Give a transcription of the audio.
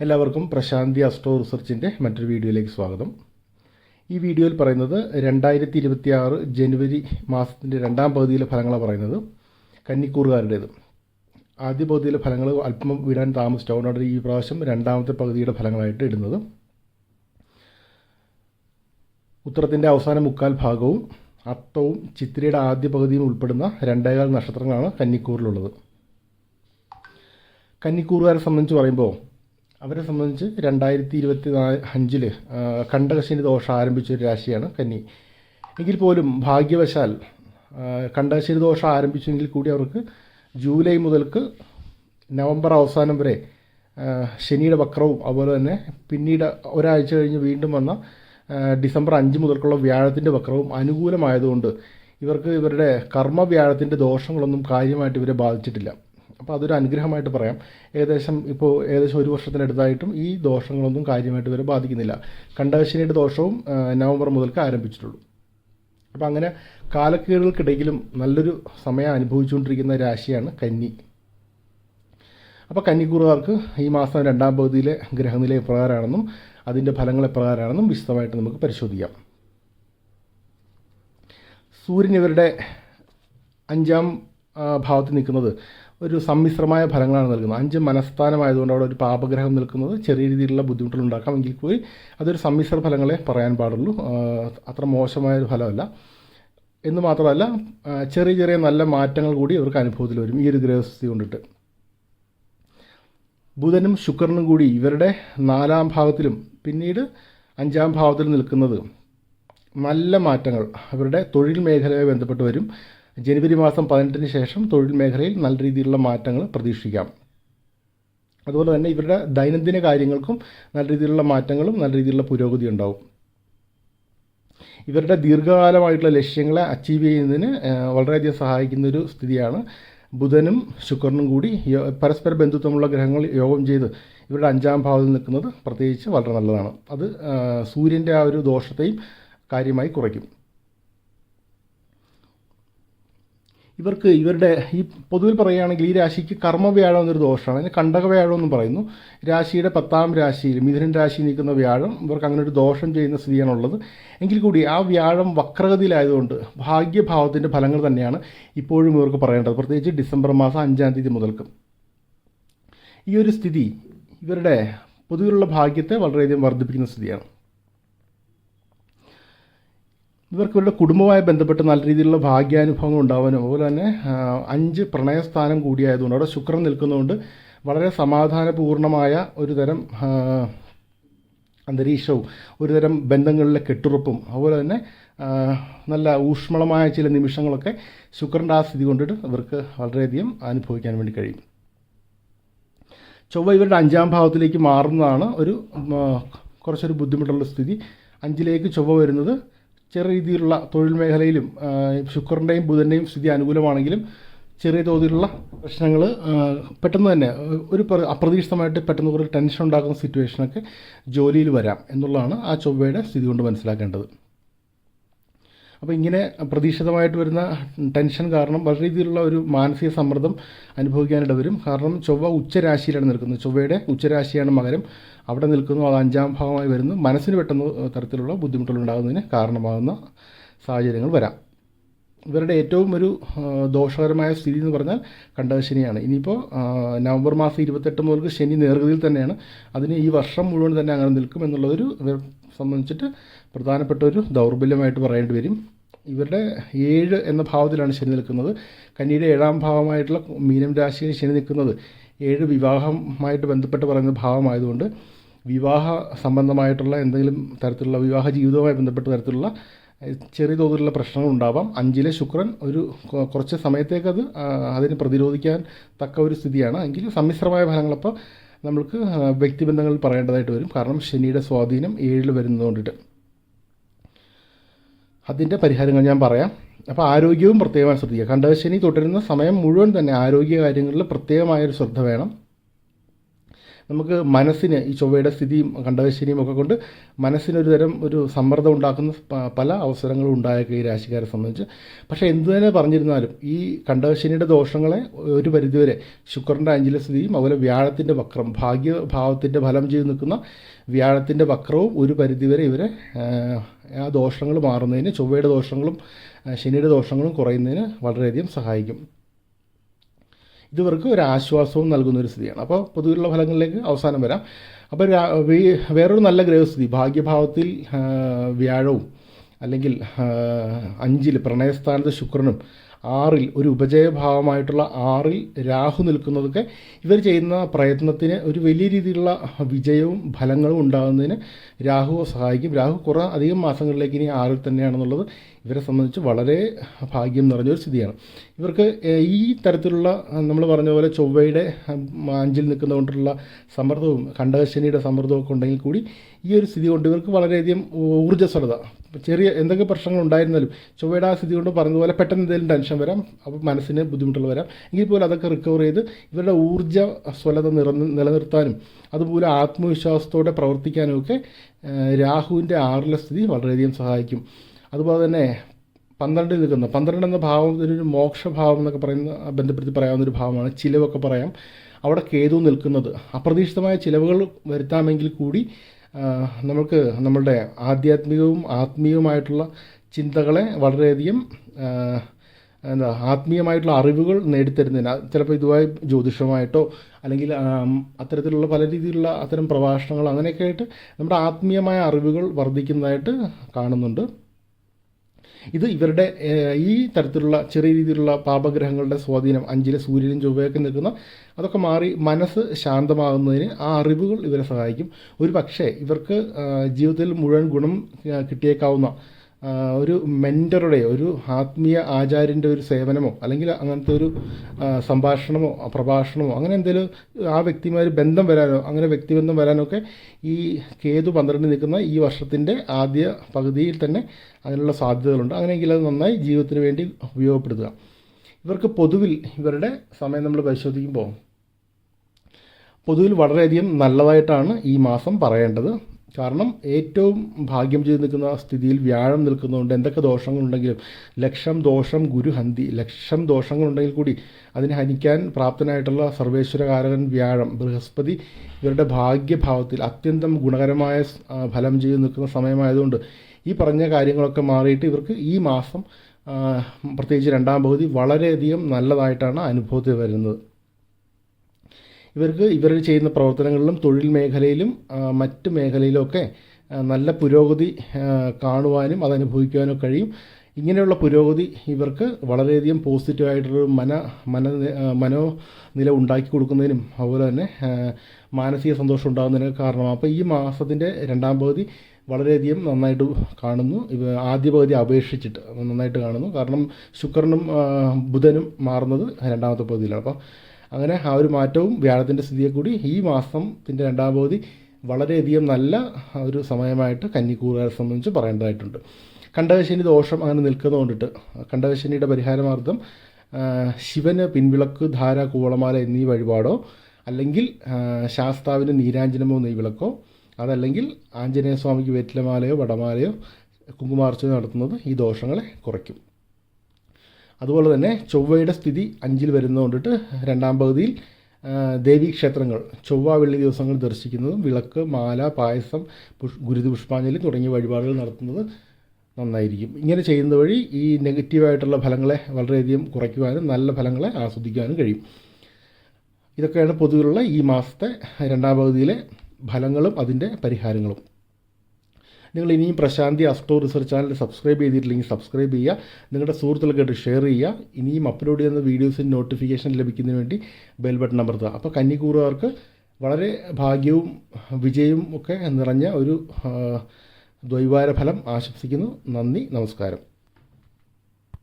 എല്ലാവർക്കും പ്രശാന്തി അസ്ട്രോ റിസർച്ചിന്റെ മറ്റൊരു വീഡിയോയിലേക്ക് സ്വാഗതം. ഈ വീഡിയോയിൽ പറയുന്നത് രണ്ടായിരത്തി ഇരുപത്തി ആറ് ജനുവരി മാസത്തിന്റെ രണ്ടാം പകുതിയിലെ ഫലങ്ങളാണ് പറയുന്നത്. കന്നിക്കൂറുകാരുടേത്. ആദ്യ പകുതിയിലെ ഫലങ്ങൾ അല്പം വിടാൻ താമസിച്ചു. അതുകൊണ്ടാണ് ഈ പ്രാവശ്യം രണ്ടാമത്തെ പകുതിയുടെ ഫലങ്ങളായിട്ട് ഇടുന്നത്. ഉത്തരത്തിന്റെ അവസാന മുക്കാൽ ഭാഗവും അത്തവും ചിത്രയുടെ ആദ്യ പകുതിയും ഉൾപ്പെടുന്ന രണ്ടേകാൽ നക്ഷത്രങ്ങളാണ് കന്നിക്കൂറിലുള്ളത്. കന്നിക്കൂറുകാരെ സംബന്ധിച്ച് പറയുമ്പോൾ അവരെ സംബന്ധിച്ച് രണ്ടായിരത്തി ഇരുപത്തി നാല് അഞ്ചിൽ കണ്ടകശനി ദോഷം ആരംഭിച്ച ഒരു രാശിയാണ് കന്നി. എങ്കിൽ പോലും ഭാഗ്യവശാൽ കണ്ടകശനി ദോഷം ആരംഭിച്ചെങ്കിൽ കൂടി അവർക്ക് ജൂലൈ മുതൽക്ക് നവംബർ അവസാനം വരെ ശനിയുടെ വക്രവും അതുപോലെ തന്നെ പിന്നീട് ഒരാഴ്ച കഴിഞ്ഞ് വീണ്ടും വന്ന ഡിസംബർ അഞ്ച് മുതൽക്കുള്ള വ്യാഴത്തിന്റെ വക്രവും അനുകൂലമായതുകൊണ്ട് ഇവർക്ക് ഇവരുടെ കർമ്മ വ്യാഴത്തിന്റെ ദോഷങ്ങളൊന്നും കാര്യമായിട്ട് ഇവരെ ബാധിച്ചിട്ടില്ല. അപ്പോൾ അതൊരു അനുഗ്രഹമായിട്ട് പറയാം. ഏകദേശം ഇപ്പോൾ ഏകദേശം ഒരു വർഷത്തിനടുത്തായിട്ടും ഈ ദോഷങ്ങളൊന്നും കാര്യമായിട്ട് വരെ ബാധിക്കുന്നില്ല. കണ്ടകശനിയുടെ ദോഷവും നവംബർ മുതൽക്ക് ആരംഭിച്ചിട്ടുള്ളൂ. അപ്പോൾ അങ്ങനെ കാലക്കേടുകൾക്കിടയിലും നല്ലൊരു സമയം അനുഭവിച്ചുകൊണ്ടിരിക്കുന്ന രാശിയാണ് കന്നി. അപ്പോൾ കന്നിക്കൂറുകാർക്ക് ഈ മാസം രണ്ടാം പകുതിയിലെ ഗ്രഹനില എപ്രകാരമാണെന്നും അതിന്റെ ഫലങ്ങൾ എപ്രകാരമാണെന്നും വിശദമായിട്ട് നമുക്ക് പരിശോധിക്കാം. സൂര്യൻ ഇവരുടെ അഞ്ചാം ഭാവത്ത് നിൽക്കുന്നത് ഒരു സമ്മിശ്രമായ ഫലങ്ങളാണ് നൽകുന്നത്. അഞ്ച് മനസ്ഥാനമായതുകൊണ്ട് അവിടെ ഒരു പാപഗ്രഹം നിൽക്കുന്നത് ചെറിയ രീതിയിലുള്ള ബുദ്ധിമുട്ടുകൾ ഉണ്ടാക്കാം. എങ്കിൽ കൂടി അതൊരു സമ്മിശ്ര ഫലങ്ങളെ പറയാൻ പാടുള്ളൂ. അത്ര മോശമായ ഒരു ഫലമല്ല. എന്ന് മാത്രമല്ല ചെറിയ ചെറിയ നല്ല മാറ്റങ്ങൾ കൂടി ഇവർക്ക് അനുഭവത്തിൽ വരും ഈ ഒരു ഗ്രഹസ്ഥിതി കൊണ്ടിട്ട്. ബുധനും ശുക്രനും കൂടി ഇവരുടെ നാലാം ഭാവത്തിലും പിന്നീട് അഞ്ചാം ഭാവത്തിലും നിൽക്കുന്നത് നല്ല മാറ്റങ്ങൾ അവരുടെ തൊഴിൽ മേഖലയെ ബന്ധപ്പെട്ട് വരും. ജനുവരി മാസം പതിനെട്ടിന് ശേഷം തൊഴിൽ മേഖലയിൽ നല്ല രീതിയിലുള്ള മാറ്റങ്ങൾ പ്രതീക്ഷിക്കാം. അതുപോലെ തന്നെ ഇവരുടെ ദൈനംദിന കാര്യങ്ങൾക്കും നല്ല രീതിയിലുള്ള മാറ്റങ്ങളും നല്ല രീതിയിലുള്ള പുരോഗതി ഉണ്ടാവും. ഇവരുടെ ദീർഘകാലമായിട്ടുള്ള ലക്ഷ്യങ്ങളെ അച്ചീവ് ചെയ്യുന്നതിന് വളരെയധികം സഹായിക്കുന്ന ഒരു സ്ഥിതിയാണ് ബുധനും ശുക്രനും കൂടി പരസ്പര ബന്ധുത്വമുള്ള ഗ്രഹങ്ങൾ യോഗം ചെയ്ത് ഇവരുടെ അഞ്ചാം ഭാവത്തിൽ നിൽക്കുന്നത് പ്രത്യേകിച്ച് വളരെ നല്ലതാണ്. അത് സൂര്യന്റെ ആ ഒരു ദോഷത്തെയും കാര്യമായി കുറയ്ക്കും. ഇവർക്ക് ഇവരുടെ ഈ പൊതുവിൽ പറയുകയാണെങ്കിൽ ഈ രാശിക്ക് കർമ്മവ്യാഴം എന്നൊരു ദോഷമാണ്. അതിന് കണ്ടകവ്യാഴം എന്ന് പറയുന്നു. രാശിയുടെ പത്താം രാശിയിൽ മിഥുനൻ രാശി നിൽക്കുന്ന വ്യാഴം ഇവർക്ക് അങ്ങനെ ഒരു ദോഷം ചെയ്യുന്ന സ്ഥിതിയാണുള്ളത്. എങ്കിൽ കൂടി ആ വ്യാഴം വക്രഗതിയിലായതുകൊണ്ട് ഭാഗ്യഭാവത്തിന്റെ ഫലങ്ങൾ തന്നെയാണ് ഇപ്പോഴും ഇവർക്ക് പറയേണ്ടത്. പ്രത്യേകിച്ച് ഡിസംബർ മാസം അഞ്ചാം തീയതി മുതൽക്ക്. ഈ ഒരു സ്ഥിതി ഇവരുടെ പൊതുവിലുള്ള ഭാഗ്യത്തെ വളരെയധികം വർദ്ധിപ്പിക്കുന്ന സ്ഥിതിയാണ്. ഇവർക്ക് ഇവരുടെ കുടുംബവുമായി ബന്ധപ്പെട്ട് നല്ല രീതിയിലുള്ള ഭാഗ്യാനുഭവങ്ങൾ ഉണ്ടാവാനും അതുപോലെ തന്നെ അഞ്ച് പ്രണയസ്ഥാനം കൂടിയായതുകൊണ്ട് അവിടെ ശുക്രൻ നിൽക്കുന്നതുകൊണ്ട് വളരെ സമാധാനപൂർണമായ ഒരു തരം അന്തരീക്ഷവും അന്തരീക്ഷവും ഒരുതരം ബന്ധങ്ങളിലെ കെട്ടുറപ്പും അതുപോലെ തന്നെ നല്ല ഊഷ്മളമായ ചില നിമിഷങ്ങളൊക്കെ ശുക്രന്റെ ആ സ്ഥിതി കൊണ്ടിട്ട് ഇവർക്ക് വളരെയധികം അനുഭവിക്കാൻ വേണ്ടി കഴിയും. ചൊവ്വ ഇവരുടെ അഞ്ചാം ഭാവത്തിലേക്ക് മാറുന്നതാണ് ഒരു കുറച്ചൊരു ബുദ്ധിമുട്ടുള്ള സ്ഥിതി. അഞ്ചിലേക്ക് ചൊവ്വ വരുന്നത് ചെറിയ രീതിയിലുള്ള തൊഴിൽ മേഖലയിലും ശുക്രന്റെയും ബുധന്റെയും സ്ഥിതി അനുകൂലമാണെങ്കിലും ചെറിയ തോതിലുള്ള പ്രശ്നങ്ങൾ പെട്ടെന്ന് തന്നെ ഒരു അപ്രതീക്ഷിതമായിട്ട് പെട്ടെന്ന് കുറേ ടെൻഷൻ ഉണ്ടാക്കുന്ന സിറ്റുവേഷനൊക്കെ ജോലിയിൽ വരാം എന്നുള്ളതാണ് ആ ചൊവ്വയുടെ സ്ഥിതി കൊണ്ട് മനസ്സിലാക്കേണ്ടത്. അപ്പോൾ ഇങ്ങനെ പ്രതീക്ഷിതമായിട്ട് വരുന്ന ടെൻഷൻ കാരണം വളരെ രീതിയിലുള്ള ഒരു മാനസിക സമ്മർദ്ദം അനുഭവിക്കാനിട വരും. കാരണം ചൊവ്വ ഉച്ചരാശിയിലാണ് നിൽക്കുന്നത്. ചൊവ്വയുടെ ഉച്ചരാശിയാണ് മകരം. അവിടെ നിൽക്കുന്നു. അത് അഞ്ചാം ഭാഗമായി വരുന്നു. മനസ്സിന് പെട്ടെന്ന് തരത്തിലുള്ള ബുദ്ധിമുട്ടുകൾ ഉണ്ടാകുന്നതിന് കാരണമാകുന്ന സാഹചര്യങ്ങൾ വരാം. ഇവരുടെ ഏറ്റവും ഒരു ദോഷകരമായ സ്ഥിതി എന്ന് പറഞ്ഞാൽ കണ്ടകശനിയാണ് ഇനിയിപ്പോൾ നവംബർ മാസം ഇരുപത്തെട്ട് മുതൽ ശനി നേർഗതിയിൽ തന്നെയാണ്. അതിന് ഈ വർഷം മുഴുവൻ തന്നെ അങ്ങനെ നിൽക്കും എന്നുള്ളതൊരു ഇവരെ സംബന്ധിച്ചിട്ട് പ്രധാനപ്പെട്ട ഒരു ദൗർബല്യമായിട്ട് പറയേണ്ടി വരും. ഇവരുടെ ഏഴ് എന്ന ഭാവത്തിലാണ് ശനി നിൽക്കുന്നത്. കന്നിയുടെ ഏഴാം ഭാവമായിട്ടുള്ള മീനം രാശിയിൽ ശനി നിൽക്കുന്നത് ഏഴ് വിവാഹമായിട്ട് ബന്ധപ്പെട്ട് പറയുന്ന ഭാവമായതുകൊണ്ട് വിവാഹ സംബന്ധമായിട്ടുള്ള എന്തെങ്കിലും തരത്തിലുള്ള വിവാഹ ജീവിതവുമായി ബന്ധപ്പെട്ട തരത്തിലുള്ള ചെറിയ തോതിലുള്ള പ്രശ്നങ്ങൾ ഉണ്ടാവാം. അഞ്ചിലെ ശുക്രൻ ഒരു കുറച്ച് സമയത്തേക്ക് അത് അതിനെ പ്രതിരോധിക്കാൻ തക്ക ഒരു സ്ഥിതിയാണ്. എങ്കിലും സമ്മിശ്രമായ ഫലങ്ങളപ്പോൾ നമ്മൾക്ക് വ്യക്തിബന്ധങ്ങൾ പറയേണ്ടതായിട്ട് വരും. കാരണം ശനിയുടെ സ്വാധീനം ഏഴിൽ വരുന്നതുകൊണ്ടിട്ട്. അതിന്റെ പരിഹാരങ്ങൾ ഞാൻ പറയാം. അപ്പോൾ ആരോഗ്യവും പ്രത്യേകമായി ശ്രദ്ധിക്കുക. കണ്ടവശനി തുടരുന്ന സമയം മുഴുവൻ തന്നെ ആരോഗ്യ കാര്യങ്ങളിൽ പ്രത്യേകമായൊരു ശ്രദ്ധ വേണം. നമുക്ക് മനസ്സിന് ഈ ചൊവ്വയുടെ സ്ഥിതിയും കണ്ടകശനിയും ഒക്കെ കൊണ്ട് മനസ്സിനൊരു തരം ഒരു സമ്മർദ്ദം ഉണ്ടാക്കുന്ന പല അവസരങ്ങളും ഉണ്ടായേക്കും ഈ രാശിക്കാരെ സംബന്ധിച്ച്. പക്ഷേ എന്തു തന്നെ പറഞ്ഞിരുന്നാലും ഈ കണ്ടകശനിയുടെ ദോഷങ്ങളെ ഒരു പരിധിവരെ ശുക്രന്റെ അഞ്ചിലെ സ്ഥിതിയും അതുപോലെ വ്യാഴത്തിന്റെ വക്രം ഭാഗ്യഭാവത്തിന്റെ ഫലം ചെയ്ത് നിൽക്കുന്ന വ്യാഴത്തിന്റെ വക്രവും ഒരു പരിധിവരെ ഇവരെ ആ, ദോഷങ്ങൾ മാറുന്നതിന് ചൊവ്വയുടെ ദോഷങ്ങളും ശനിയുടെ ദോഷങ്ങളും കുറയുന്നതിന് വളരെയധികം സഹായിക്കും. ഇത് ഇവർക്ക് ഒരു ആശ്വാസവും നൽകുന്ന ഒരു സ്ഥിതിയാണ്. അപ്പോൾ പൊതുവിലുള്ള ഫലങ്ങളിലേക്ക് അവസാനം വരാം. അപ്പോൾ വേറൊരു നല്ല ഗ്രഹസ്ഥിതി ഭാഗ്യഭാവത്തിൽ വ്യാഴവും അല്ലെങ്കിൽ അഞ്ചിൽ പ്രണയസ്ഥാനത്ത് ശുക്രനും ആറിൽ ഒരു ഉപജയഭാവമായിട്ടുള്ള ആറിൽ രാഹു നിൽക്കുന്നതൊക്കെ ഇവർ ചെയ്യുന്ന പ്രയത്നത്തിന് ഒരു വലിയ രീതിയിലുള്ള വിജയവും ഫലങ്ങളും ഉണ്ടാകുന്നതിന് രാഹു സഹായിക്കും. രാഹു കുറേ അധികം മാസങ്ങളിലേക്ക് ഇനി ആറിൽ തന്നെയാണെന്നുള്ളത് ഇവരെ സംബന്ധിച്ച് വളരെ ഭാഗ്യം നിറഞ്ഞൊരു സ്ഥിതിയാണ്. ഇവർക്ക് ഈ തരത്തിലുള്ള നമ്മൾ പറഞ്ഞ പോലെ ചൊവ്വയുടെ അഞ്ചിൽ നിൽക്കുന്നതുകൊണ്ടുള്ള സമ്മർദ്ദവും കണ്ടകശനിയുടെ സമ്മർദ്ദവും ഒക്കെ ഉണ്ടെങ്കിൽ കൂടി ഈ ഒരു സ്ഥിതി കൊണ്ട് ഇവർക്ക് വളരെയധികം ഊർജസ്വലത ചെറിയ എന്തൊക്കെ പ്രശ്നങ്ങൾ ഉണ്ടായിരുന്നാലും ചൊവ്വയുടെ ആ സ്ഥിതി കൊണ്ട് പറഞ്ഞതുപോലെ പെട്ടെന്ന് എന്തെങ്കിലും ടെൻഷൻ വരാം അപ്പോൾ മനസ്സിന് ബുദ്ധിമുട്ടുകൾ വരാം. എങ്കിൽ പോലും അതൊക്കെ റിക്കവർ ചെയ്ത് ഇവരുടെ ഊർജ സ്വലത നിറ നിലനിർത്താനും അതുപോലെ ആത്മവിശ്വാസത്തോടെ പ്രവർത്തിക്കാനും ഒക്കെ രാഹുവിന്റെ ആറിലെ സ്ഥിതി വളരെയധികം സഹായിക്കും. അതുപോലെ തന്നെ പന്ത്രണ്ടിൽ നിൽക്കുന്ന പന്ത്രണ്ട് എന്ന ഭാവം മോക്ഷഭാവം എന്നൊക്കെ പറയുന്ന ബന്ധപ്പെടുത്തി പറയാവുന്ന ഒരു ഭാവമാണ് ചിലവൊക്കെ പറയാം. അവിടെ കേതു നിൽക്കുന്നത്. അപ്രതീക്ഷിതമായ ചിലവുകൾ വരുത്താമെങ്കിൽ കൂടി നമുക്ക് നമ്മളുടെ ആധ്യാത്മികവും ആത്മീയവുമായിട്ടുള്ള ചിന്തകളെ വളരെയധികം എന്താ ആത്മീയമായിട്ടുള്ള അറിവുകൾ നേടിത്തരുന്നതിന് ചിലപ്പോൾ ഇതുമായി ജ്യോതിഷമായിട്ടോ അല്ലെങ്കിൽ അത്തരത്തിലുള്ള പല രീതിയിലുള്ള അത്തരം പ്രഭാഷണങ്ങൾ അങ്ങനെയൊക്കെ ആയിട്ട് നമ്മുടെ ആത്മീയമായ അറിവുകൾ വർദ്ധിക്കുന്നതായിട്ട് കാണുന്നുണ്ട്. ഇത് ഇവരുടെ ഈ തരത്തിലുള്ള ചെറിയ രീതിയിലുള്ള പാപഗ്രഹങ്ങളുടെ സ്വാധീനം അഞ്ചിലെ സൂര്യനും ചൊവ്വയൊക്കെ നിൽക്കുന്ന അതൊക്കെ മാറി മനസ്സ് ശാന്തമാകുന്നതിന് ആ അറിവുകൾ ഇവരെ സഹായിക്കും. ഒരു പക്ഷേ ഇവർക്ക് ജീവിതത്തിൽ മുഴുവൻ ഗുണം കിട്ടിയേക്കാവുന്ന ഒരു മെന്ററുടെ ഒരു ആത്മീയ ആചാര്യന്റെ ഒരു സേവനമോ അല്ലെങ്കിൽ അങ്ങനത്തെ ഒരു സംഭാഷണമോ പ്രഭാഷണമോ അങ്ങനെ എന്തെങ്കിലും ആ വ്യക്തിമാർ ബന്ധം വരാനോ അങ്ങനെ വ്യക്തിബന്ധം വരാനോ ഒക്കെ ഈ കേതു പന്ത്രണ്ട് നിൽക്കുന്ന ഈ വർഷത്തിന്റെ ആദ്യ പകുതിയിൽ തന്നെ അതിനുള്ള സാധ്യതകളുണ്ട്. അങ്ങനെയെങ്കിൽ അത് നന്നായി ജീവിതത്തിന് വേണ്ടി ഉപയോഗപ്പെടുത്തുക. ഇവർക്ക് പൊതുവിൽ ഇവരുടെ സമയം നമ്മൾ പരിശോധിക്കുമ്പോൾ പൊതുവിൽ വളരെയധികം നല്ലതായിട്ടാണ് ഈ മാസം പറയേണ്ടത്. കാരണം ഏറ്റവും ഭാഗ്യം ചെയ്ത് നിൽക്കുന്ന സ്ഥിതിയിൽ വ്യാഴം നിൽക്കുന്നതുകൊണ്ട് എന്തൊക്കെ ദോഷങ്ങളുണ്ടെങ്കിലും ലക്ഷം ദോഷം ഗുരുഹന്തി ലക്ഷം ദോഷങ്ങളുണ്ടെങ്കിൽ കൂടി അതിനെ ഹനിക്കാൻ പ്രാപ്തനായിട്ടുള്ള സർവേശ്വരകാരകൻ വ്യാഴം ബൃഹസ്പതി ഇവരുടെ ഭാഗ്യഭാവത്തിൽ അത്യന്തം ഗുണകരമായ ഫലം ചെയ്ത് നിൽക്കുന്ന സമയമായതുകൊണ്ട് ഈ പറഞ്ഞ കാര്യങ്ങളൊക്കെ മാറിയിട്ട് ഇവർക്ക് ഈ മാസം പ്രത്യേകിച്ച് രണ്ടാം പകുതി വളരെയധികം നല്ലതായിട്ടാണ് അനുഭവത്തിൽ വരുന്നത്. ഇവർക്ക് ഇവർ ചെയ്യുന്ന പ്രവർത്തനങ്ങളിലും തൊഴിൽ മേഖലയിലും മറ്റ് മേഖലയിലുമൊക്കെ നല്ല പുരോഗതി കാണുവാനും അതനുഭവിക്കുവാനും കഴിയും. ഇങ്ങനെയുള്ള പുരോഗതി ഇവർക്ക് വളരെയധികം പോസിറ്റീവായിട്ടൊരു മന മന മനോനില ഉണ്ടാക്കി കൊടുക്കുന്നതിനും അതുപോലെ തന്നെ മാനസിക സന്തോഷം ഉണ്ടാകുന്നതിനൊക്കെ കാരണമാണ് അപ്പോൾ ഈ മാസത്തിന്റെ രണ്ടാം പകുതി വളരെയധികം നന്നായിട്ട് കാണുന്നു. ആദ്യ പകുതി അപേക്ഷിച്ചിട്ട് നന്നായിട്ട് കാണുന്നു. കാരണം ശുക്രനും ബുധനും മാറുന്നത് രണ്ടാമത്തെ പകുതിയിലാണ്. അപ്പോൾ അങ്ങനെ ആ ഒരു മാറ്റവും വ്യാഴത്തിന്റെ സ്ഥിതിയെ കൂടി ഈ മാസത്തിന്റെ രണ്ടാം പകുതി വളരെയധികം നല്ല ഒരു സമയമായിട്ട് കന്നിക്കൂറുകാരെ സംബന്ധിച്ച് പറയേണ്ടതായിട്ടുണ്ട്. കണ്ടകശനി ദോഷം അങ്ങനെ നിൽക്കുന്നത് കൊണ്ടിട്ട് കണ്ടകശനിയുടെ പരിഹാരമാർത്ഥം ശിവന് പിൻവിളക്ക് ധാര കൂവളമാല എന്നീ വഴിപാടോ അല്ലെങ്കിൽ ശാസ്താവിന് നീരാഞ്ജനമോ നെയ്വിളക്കോ അതല്ലെങ്കിൽ ആഞ്ജനേയ സ്വാമിക്ക് വെറ്റിലമാലയോ വടമാലയോ കുങ്കുമാർച്ച നടത്തുന്നത് ഈ ദോഷങ്ങളെ കുറയ്ക്കും. അതുപോലെ തന്നെ ചൊവ്വയുടെ സ്ഥിതി അഞ്ചിൽ വരുന്നതുകൊണ്ടിട്ട് രണ്ടാം പകുതിയിൽ ദേവീ ക്ഷേത്രങ്ങൾ ചൊവ്വ വെള്ളി ദിവസങ്ങൾ ദർശിക്കുന്നതും വിളക്ക് മാല പായസം പുഷ് ഗുരുതി പുഷ്പാഞ്ജലി തുടങ്ങിയ വഴിപാടുകൾ നടത്തുന്നത് നന്നായിരിക്കും. ഇങ്ങനെ ചെയ്യുന്നത് വഴി ഈ നെഗറ്റീവായിട്ടുള്ള ഫലങ്ങളെ വളരെയധികം കുറയ്ക്കുവാനും നല്ല ഫലങ്ങളെ ആസ്വദിക്കുവാനും കഴിയും. ഇതൊക്കെയാണ് പൊതുവിലുള്ള ഈ മാസത്തെ രണ്ടാം പകുതിയിലെ ഫലങ്ങളും അതിന്റെ പരിഹാരങ്ങളും. നിങ്ങൾ ഇനിയും Prasanthi astro research channel subscribe ചെയ്തിട്ടില്ലെങ്കിൽ സബ്സ്ക്രൈബ് ചെയ്യുക. നിങ്ങളുടെ സുഹൃത്തുക്കൾക്കായിട്ട് ഷെയർ ചെയ്യുക. ഇനിയും അപ്ലോഡ് ചെയ്യുന്ന വീഡിയോസിന് നോട്ടിഫിക്കേഷൻ ലഭിക്കുന്നതിന് വേണ്ടി ബെൽ ബട്ടൺ അമർത്തുക. അപ്പോൾ കന്നിക്കൂറുകാർക്ക് വളരെ ഭാഗ്യവും വിജയവും ഒക്കെ നിറഞ്ഞ ഒരു ദ്വൈവാര ഫലം ആശംസിക്കുന്നു. നന്ദി നമസ്കാരം.